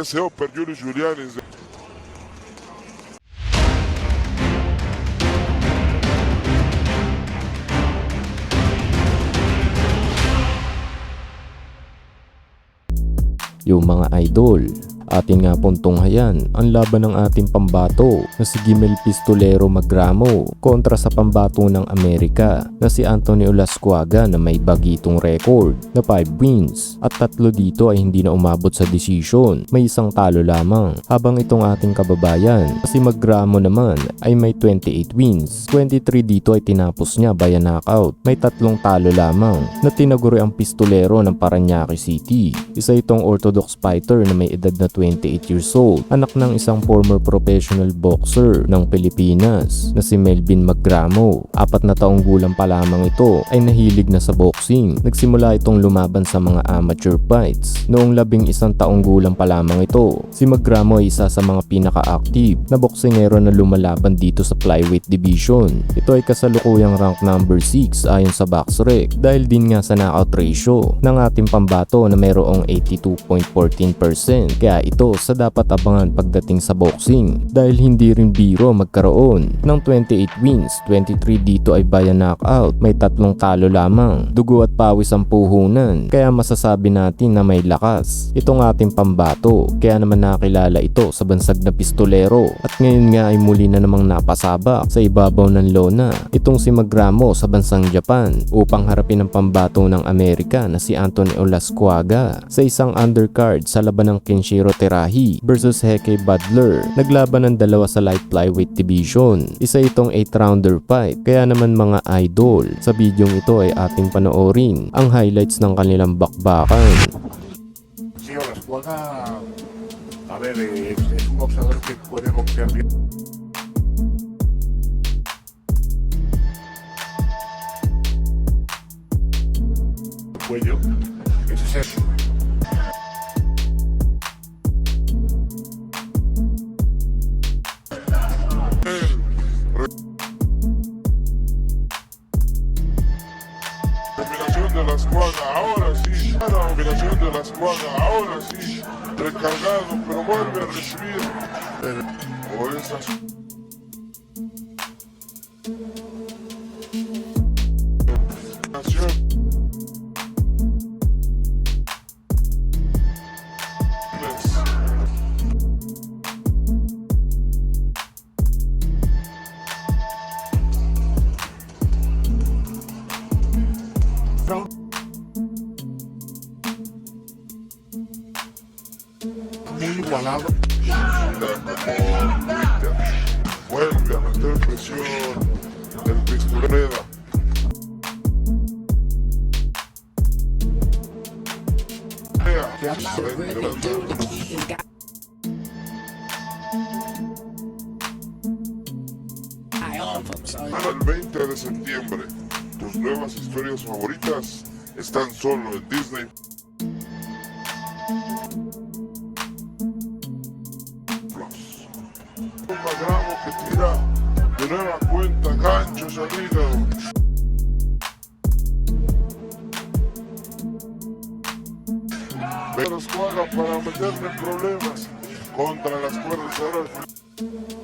SO per Giulio Giuliani. yung mga idol. Atin nga pong tunghayan ang laban ng ating pambato na si Gimel Pistolero Magramo kontra sa pambato ng Amerika na si Anthony Olascuaga na may bagitong record na 5 wins at tatlo dito ay hindi na umabot sa decision may isang talo lamang. Habang itong ating kababayan si Magramo naman ay may 28 wins 23 dito ay tinapos niya by a knockout may tatlong talo lamang na tinaguri ang pistolero ng Paranaque City. Isa itong orthodox fighter na may edad na 28 years old, anak ng isang former professional boxer ng Pilipinas na si Melvin Magramo. Apat na taong gulang pa lamang ito ay nahilig na sa boxing. Nagsimula itong lumaban sa mga amateur fights. Noong labing isang taong gulang pa lamang ito, si Magramo ay isa sa mga pinaka-active na boksingero na lumalaban dito sa flyweight division. Ito ay kasalukuyang rank number 6 ayon sa Boxrec dahil din nga sa knockout ratio ng ating pambato na mayroong 82.14% kaya ito sa dapat abangan pagdating sa boxing dahil hindi rin biro magkaroon. Ng 28 wins, 23 dito ay by knockout, may tatlong talo lamang, dugo at pawis ang puhunan kaya masasabi natin na may lakas. Itong ating pambato kaya naman nakilala ito sa bansag na pistolero. At ngayon nga ay muli na namang napasabak sa ibabaw ng lona itong si Magramo sa bansang Japan upang harapin ang pambato ng Amerika na si Anthony Olascuaga sa isang undercard sa laban ng Kenshiro Terahi versus Heke Badler. Naglaban ng dalawa sa light flyweight division. Isa itong 8-rounder fight. Kaya naman mga idol, sa bidyong ito ay ating panoorin ang highlights ng kanilang bakbakan. Sí, Olascuaga, a ver, es un boxeador que puede boxear bien. Cuello, ese es el... de la escuadra, ahora sí. La combinación de la escuadra, ahora sí. Recargado, pero vuelve a recibir. O esas. Igualado. Vuelve a meter presión el pistolero. Para el 20 de septiembre, tus nuevas historias favoritas están solo en Disney. tirado. De nueva cuenta, gancho salido. De los para meterme en problemas contra las cuerdas ahora.